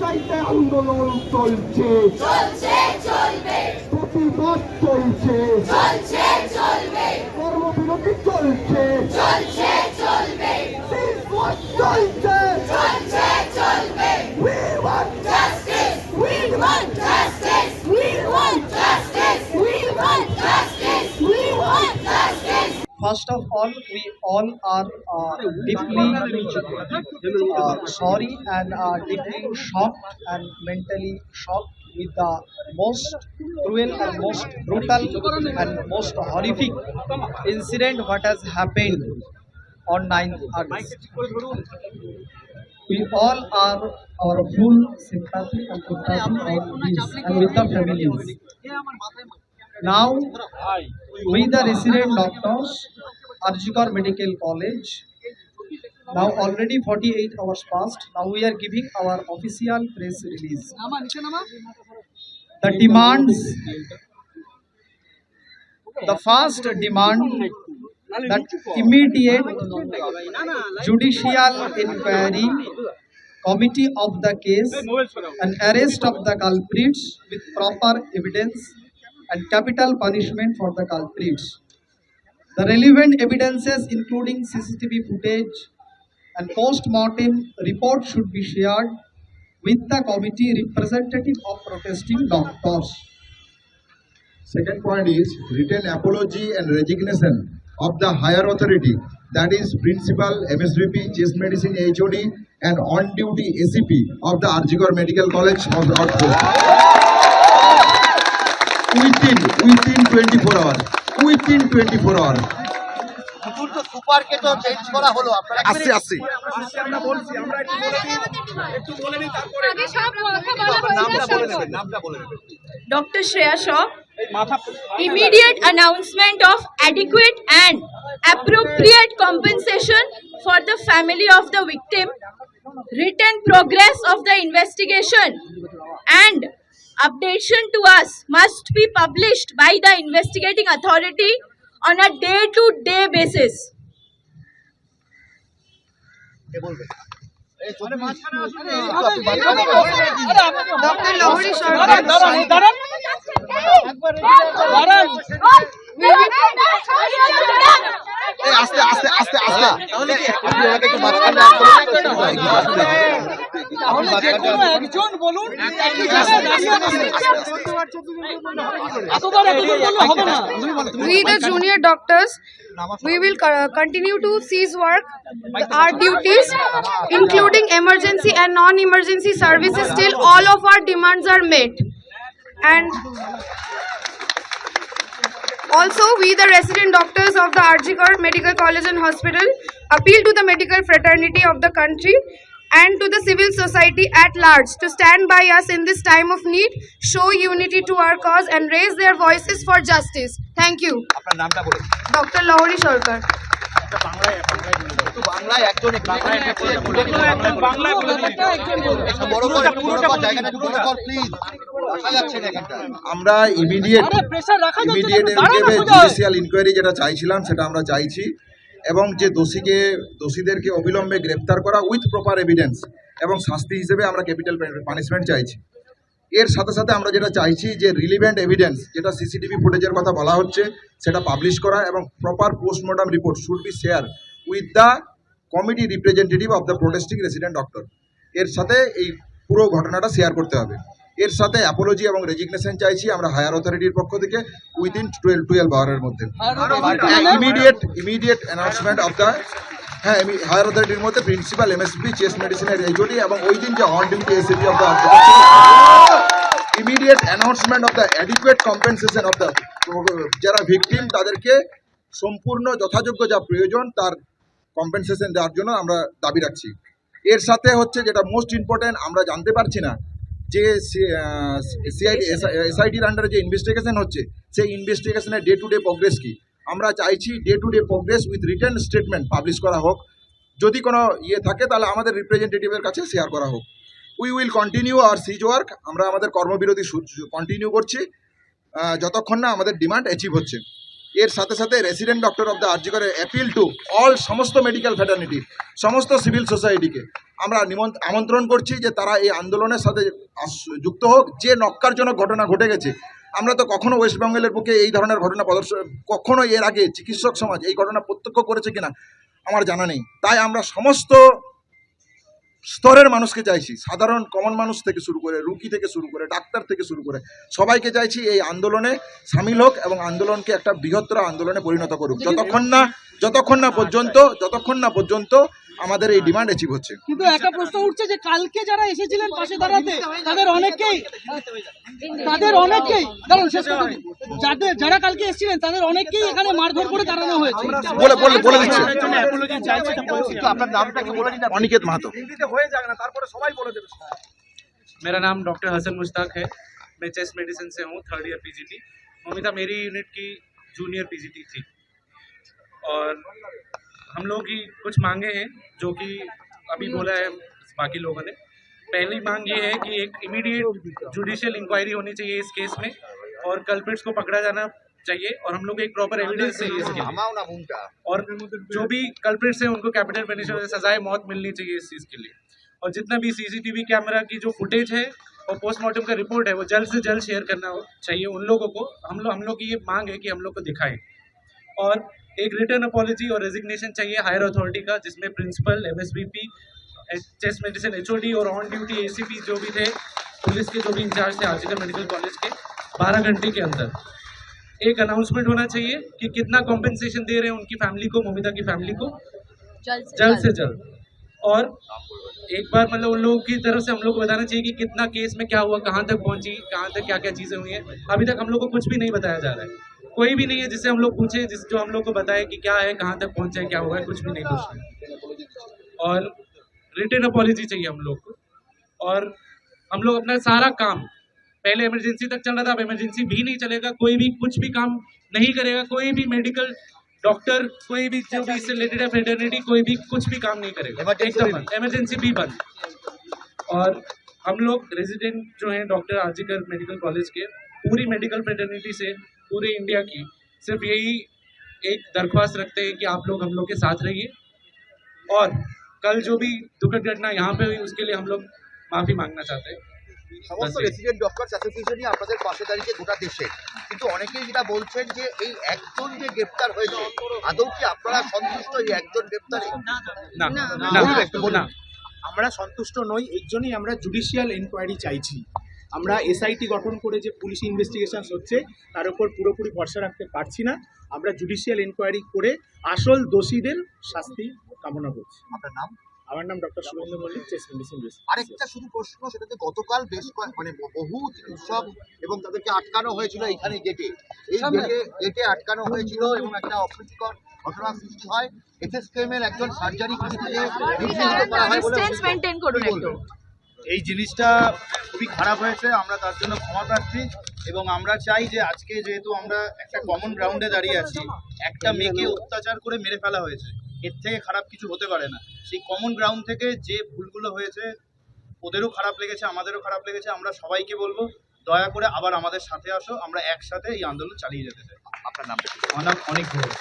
চাইতে আন্দোলন চলছে। চলছে চলবে। প্রতিবাদ চলছে। চলছে চলবে। কর্মবিরতি চলছে। চলছে চলবে। চলছে। চলছে চলবে। We want justice. We want justice we want justice we want justice we want justice First of all, we all are uh, deeply uh, sorry and are deeply shocked and mentally shocked with the most cruel and most brutal and most horrific incident what has happened on 9th August. We all are our full sympathy and sympathy on this and with the families. Now, we the resident doctors, Arjikar Medical College, now already 48 hours passed, now we are giving our official press release. The demands, the first demand that immediate judicial inquiry, committee of the case and arrest of the culprits with proper evidence and capital punishment for the culprits. The relevant evidences including CCTV footage and post-mortem report should be shared with the committee representative of protesting doctors. Second point is written apology and resignation of the higher authority that is principal MSVP chest medicine HOD and on duty ACP of the Arjigor Medical College of the Outpost. কথা বলা হয়ে নামটা যাচ্ছে বলে দেবেন নামটা বলে দেবেন Dr. Shreya Shah, immediate announcement of adequate and appropriate compensation for the family of the victim, written progress of the investigation, and updation to us must be published by the investigating authority on a day-to-day basis. কে বলবেন এই চলে Dr. Lahori Sharma. এই আস্তে আস্তে আস্তে আস্তে তাহলে কি আপনি ওনাকে একটু মাঝখানে তাহলে যে কোনো একজন বলুন we the junior doctors we will co- continue to cease work our duties including emergency and non-emergency services till all of our demands are met and also we the resident doctors of the Arjikar Medical College and Hospital appeal to the medical fraternity of the country and to the civil society at large to stand by us in this time of need show unity to our cause and raise their voices for justice thank you dr lahori sharkar আমরা immediate immediate judicial inquiry যেটা চাইছিলাম সেটা আমরা চাইছি এবং যে দোষীকে, দোষীদেরকে অবিলম্বে গ্রেপ্তার করা উইথ প্রপার এভিডেন্স এবং শাস্তি হিসেবে আমরা ক্যাপিটাল পানিশমেন্ট চাইছি। এর সাথে সাথে আমরা যেটা চাইছি যে রিলিভেন্ট এভিডেন্স যেটা সিসিটিভি ফুটেজের কথা বলা হচ্ছে, সেটা পাবলিশ করা এবং proper postmortem report should be share with the committee representative of the protesting resident doctor এর সাথে এই পুরো ঘটনাটা শেয়ার করতে হবে। এর সাথে অ্যাপোলজি এবং রেজিগনেশন চাইছি আমরা হায়ার অথরিটির পক্ষ থেকে। উইদিন টুয়েলভ টুয়েলভ আওয়ারের মধ্যে। Immediate immediate announcement of the হ্যাঁ হায়ার অথরিটির মধ্যে প্রিন্সিপাল এমএসপি চেস্ট মেডিসিনের এইচওডি এবং ওই দিন যে on duty ACP of the immediate announcement of the adequate compensation of the যারা ভিকটিম তাদেরকে সম্পূর্ণ যথাযোগ্য যা প্রয়োজন তার কম্পেনসেশন দেওয়ার জন্য আমরা দাবি রাখছি। এর সাথে হচ্ছে যেটা মোস্ট ইম্পর্টেন্ট আমরা জানতে পারছি না যে সিআইডি এসআইডির আন্ডারে যে ইনভেস্টিগেশন হচ্ছে সেই ইনভেস্টিগেশনের ডে টু ডে প্রোগ্রেস কি? আমরা চাইছি day to day progress with return statement publish করা হোক। যদি কোনো ইয়ে থাকে তাহলে আমাদের রিপ্রেজেন্টেটিভের কাছে শেয়ার করা হোক। We will continue R cease work আমরা আমাদের কর্মবিরতি কন্টিনিউ করছি। যতক্ষণ না আমাদের ডিমান্ড অ্যাচিভ হচ্ছে। এর সাথে সাথে রেসিডেন্ট ডক্টর অফ দ্য আর্জিকরের অ্যাপিল টু অল সমস্ত মেডিকেল ফ্যাটার্নিটি সমস্ত সিভিল সোসাইটিকে আমরা আমন্ত্রণ করছি যে তারা এই আন্দোলনের সাথে যুক্ত হোক যে নক্কারজনক ঘটনা ঘটে গেছে। আমরা তো কখনো ওয়েস্ট বেঙ্গলের বুকে এই ধরনের ঘটনা প্রদর্শন কখনো এর আগে চিকিৎসক সমাজ এই ঘটনা প্রত্যক্ষ করেছে কিনা আমার জানা নেই। তাই আমরা সমস্ত স্তরের মানুষকে চাইছি সাধারণ কমন মানুষ থেকে শুরু করে রুগী থেকে শুরু করে ডাক্তার থেকে শুরু করে সবাইকে চাইছি এই আন্দোলনে সামিল হোক এবং আন্দোলনকে একটা বৃহত্তর আন্দোলনে পরিণত করুক। যতক্ষণ না যতক্ষণ না পর্যন্ত যতক্ষণ না পর্যন্ত আমাদের এই ডিমান্ড অ্যাচিভ হচ্ছে কিন্তু একটা প্রশ্ন উঠছে যে কালকে যারা এসেছিলেন পাশে দাঁড়াতে তাদের অনেকেই তাদের অনেকেই দাঁড়ান শেষ কথা দিই। যাদের যারা কালকে এসেছিলেন তাদের অনেকেই এখানে মারধর করে দাঁড়ানো হয়েছে বলে বলে বলে দিচ্ছে একটু আপনার নামটা কি বলে দিন আপনি? অনিকেত মাহাতো मेरा नाम डॉक्टर हसन मुश्ताक है मैं चेस्ट मेडिसिन से हूँ थर्ड ईयर पीजीटी ममिता मेरी यूनिट की जूनियर पीजीटी थी और हम लोग की कुछ मांगे हैं जो कि अभी बोला है बाकी लोगों ने। पहली मांग ये है कि एक इमीडिएट जुडिशियल इंक्वायरी होनी चाहिए इस केस में और कल्पिट्स को पकड़ा जाना चाहिए और हम लोग एक प्रॉपर एविडेंस चाहिए इसके और जो भी कल्प्रिट्स हैं उनको कैपिटल पनिशमेंट से सजाए मौत मिलनी चाहिए इस चीज़ के लिए। और जितना भी सीसीटीवी कैमरा की जो फुटेज है और पोस्टमार्टम का रिपोर्ट है वो जल्द से जल्द शेयर करना चाहिए उन लोगों को। हम लोग हम लोग की ये मांग है कि हम लोग को दिखाएँ। और एक रिटर्न अपॉलजी और रेजिग्नेशन चाहिए हायर अथॉरिटी का जिसमें principal M S B P chest medicine H और on duty A C P जो भी थे पुलिस के जो भी इंचार्ज थे आर्जिकल मेडिकल कॉलेज के बारह घंटे के अंदर। एक अनाउंसमेंट होना चाहिए कि कितना कॉम्पेंसेशन दे रहे हैं उनकी फैमिली को मोमिता की फैमिली को। जल्द से जल्द और एक बार मतलब उन लोगों की तरफ़ से हम लोग को बताना चाहिए कि कितना केस में क्या हुआ कहाँ तक पहुँची कहाँ तक क्या क्या चीज़ें हुई हैं। अभी तक हम लोग को कुछ भी नहीं बताया जा रहा है। कोई भी नहीं है जिससे हम लोग पूछे जिस जो हम लोग को बताए कि क्या है कहाँ तक पहुँचे क्या हुआ है कुछ भी नहीं नहीं और रिटर्न अपॉलजी चाहिए हम लोग को। और हम लोग अपना सारा काम पहले इमरजेंसी तक चल रहा था अब इमरजेंसी भी नहीं चलेगा कोई भी कुछ भी काम नहीं करेगा कोई भी मेडिकल डॉक्टर कोई भी जो भी इससे रिलेटेड है फ्रेटर्निटी कोई भी कुछ भी काम नहीं करेगा। एकदम इमरजेंसी भी। बंद। और हम लोग रेजिडेंट जो हैं डॉक्टर आर्जिकर मेडिकल कॉलेज के पूरी मेडिकल फ्रेटर्निटी से पूरे इंडिया की सिर्फ यही एक दरख्वास्त रखते हैं कि आप लोग हम लोग के साथ रहिए और कल जो भी दुखद घटना यहाँ पे हुई उसके लिए हम लोग माफ़ी मांगना चाहते हैं সমস্ত রেসিডেন্ট ডক্টর অ্যাসোসিয়েশনই আপনাদের পাশে দাঁড়িয়েছে গোটা দেশে কিন্তু অনেকেই যেটা বলছেন যে এই একজন যে গ্রেপ্তার হয়েছে আদৌ কি আপনারা সন্তুষ্ট এই একজন গ্রেপ্তারে না না বলুন একটু বলুন। না আমরা সন্তুষ্ট নই এর জন্যই আমরা জুডিশিয়াল এনকোয়ারি চাইছি আমরা এসআইটি গঠন করে যে পুলিশ ইনভেস্টিগেশন হচ্ছে তার উপর পুরোপুরি ভরসা রাখতে পারছি না। আমরা জুডিশিয়াল এনকোয়ারি করে আসল দোষীদের শাস্তি কামনা করছি। আপনার নাম? আমার নাম doctor Shubhendu Mallick chest medicine আরেকটা শুধু প্রশ্ন সেটা যে গতকাল বেশ কয়েক মানে বহু চিকিৎসক এবং তাদেরকে আটকানো হয়েছিল এখানে গেটে এই গেটে গেটে আটকানো হয়েছিল এবং একটা অপ্রীতিকর ঘটনার সৃষ্টি হয়। এফএসকেএম এর একজন সার্জারি করা হয় বলে এই জিনিসটা খুবই খারাপ হয়েছে আমরা তার জন্য ক্ষমা প্রার্থী এবং আমরা চাই যে আজকে যেহেতু আমরা একটা কমন গ্রাউন্ডে দাঁড়িয়ে আছি একটা মেয়েকে অত্যাচার করে মেরে ফেলা হয়েছে এর থেকে খারাপ কিছু হতে পারে না। সেই কমন গ্রাউন্ড থেকে যে ভুলগুলো হয়েছে ওদেরও খারাপ লেগেছে আমাদেরও খারাপ লেগেছে আমরা সবাইকে বলব দয়া করে আবার আমাদের সাথে আসো আমরা একসাথে এই আন্দোলন চালিয়ে যেতে চাই। আপনার নামটা আমার নাম অনেক ঘোষ.